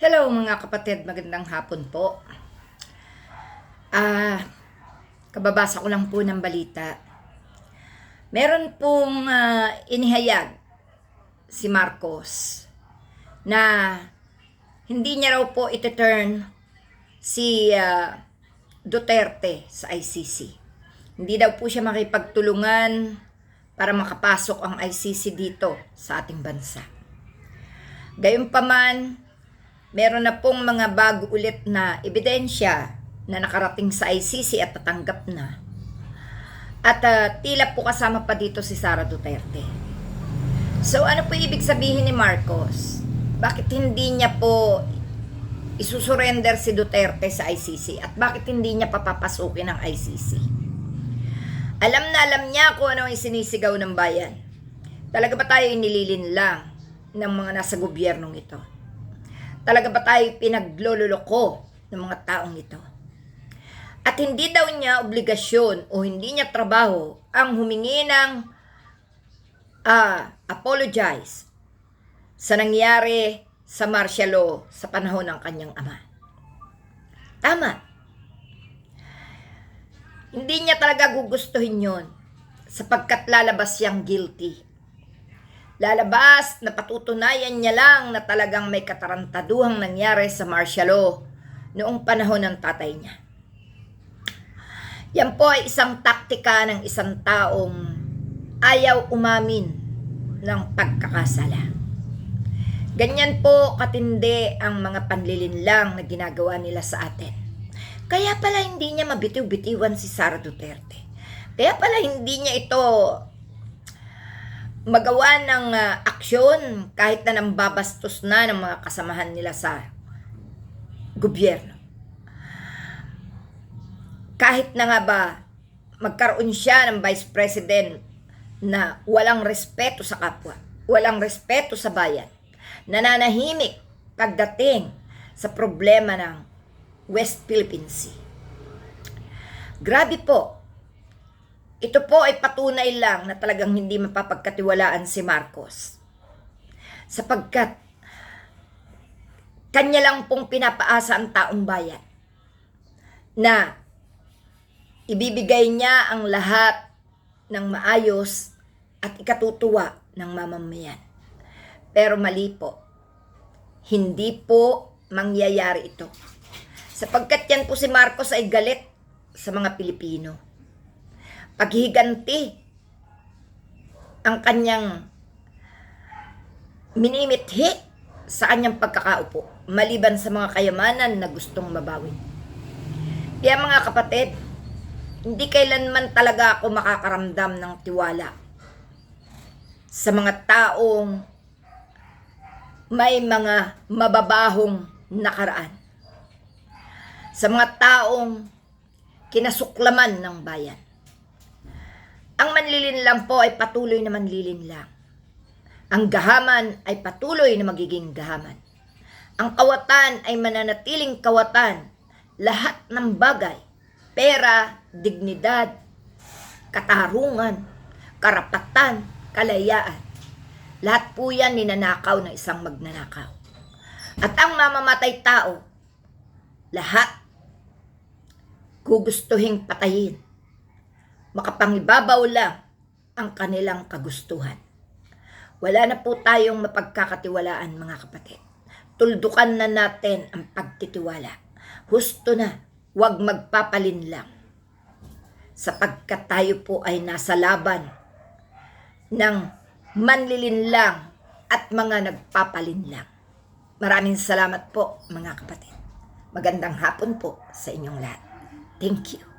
Hello mga kapatid, magandang hapon po. Ah, kababasa ko lang po ng balita. Meron pong ah, inihayag si Marcos na hindi niya raw po iti-turn si ah, Duterte sa ICC. Hindi daw po siya makipagtulungan para makapasok ang ICC dito sa ating bansa. Gayunpaman, meron na pong mga bago ulit na ebidensya na nakarating sa ICC at tatanggap na. At ah, tila po kasama pa dito si Sara Duterte. So ano po ibig sabihin ni Marcos? Bakit hindi niya po isusurrender si Duterte sa ICC at bakit hindi niya papapasukin ang ICC? Alam na alam niya kung ano ang sinisigaw ng bayan. Talaga ba tayo inililin lang ng mga nasa gobyernong ito? Talaga ba tayo pinaglololoko ng mga taong ito? At hindi daw niya obligasyon o hindi niya trabaho ang humingi ng ah, apologize sa nangyari sa martial law sa panahon ng kanyang ama. Tama. Hindi niya talaga gugustuhin yon sapagkat lalabas siyang guilty. Lalabas na patutunayan niya lang na talagang may katarantaduhang nangyari sa martial law noong panahon ng tatay niya. Yan po ay isang taktika ng isang taong ayaw umamin ng pagkakasala. Ganyan po katindi ang mga panlilinlang na ginagawa nila sa atin. Kaya pala hindi niya mabitiw-bitiwan si Sara Duterte. Kaya pala hindi niya ito magawa ng ah, aksyon kahit na nambabastos na ng mga kasamahan nila sa gobyerno. Kahit na nga ba magkaroon siya ng vice president na walang respeto sa kapwa, walang respeto sa bayan, nananahimik pagdating sa problema ng West Philippine Sea. Grabe po. Ito po ay patunay lang na talagang hindi mapapagkatiwalaan si Marcos. Sapagkat kanya lang pong pinapaasa ang taong bayan na ibibigay niya ang lahat ng maayos at ikatutuwa ng mamamayan. Pero mali po. Hindi po mangyayari ito. Sapagkat yan po si Marcos ay galit sa mga Pilipino. Paghiganti ang kanyang minimithi sa kanyang pagkakaupo maliban sa mga kayamanan na gustong mabawi. Kaya mga kapatid, hindi kailanman talaga ako makakaramdam ng tiwala sa mga taong may mga mababahong nakaraan. Sa mga taong kinasuklaman ng bayan. Ang manlilin lang po ay patuloy na manlilin lang. Ang gahaman ay patuloy na magiging gahaman. Ang kawatan ay mananatiling kawatan. Lahat ng bagay, pera, dignidad, katarungan, karapatan, kalayaan. Lahat po yan ninanakaw ng isang magnanakaw. At ang mamamatay tao, lahat gugustuhing patayin. Makapangibabaw lang ang kanilang kagustuhan. Wala na po tayong mapagkakatiwalaan mga kapatid. Tuldukan na natin ang pagtitiwala. Husto na, huwag magpapalin lang. Sapagkat tayo po ay nasa laban ng manlilinlang at mga nagpapalinlang. Maraming salamat po mga kapatid. Magandang hapon po sa inyong lahat. Thank you.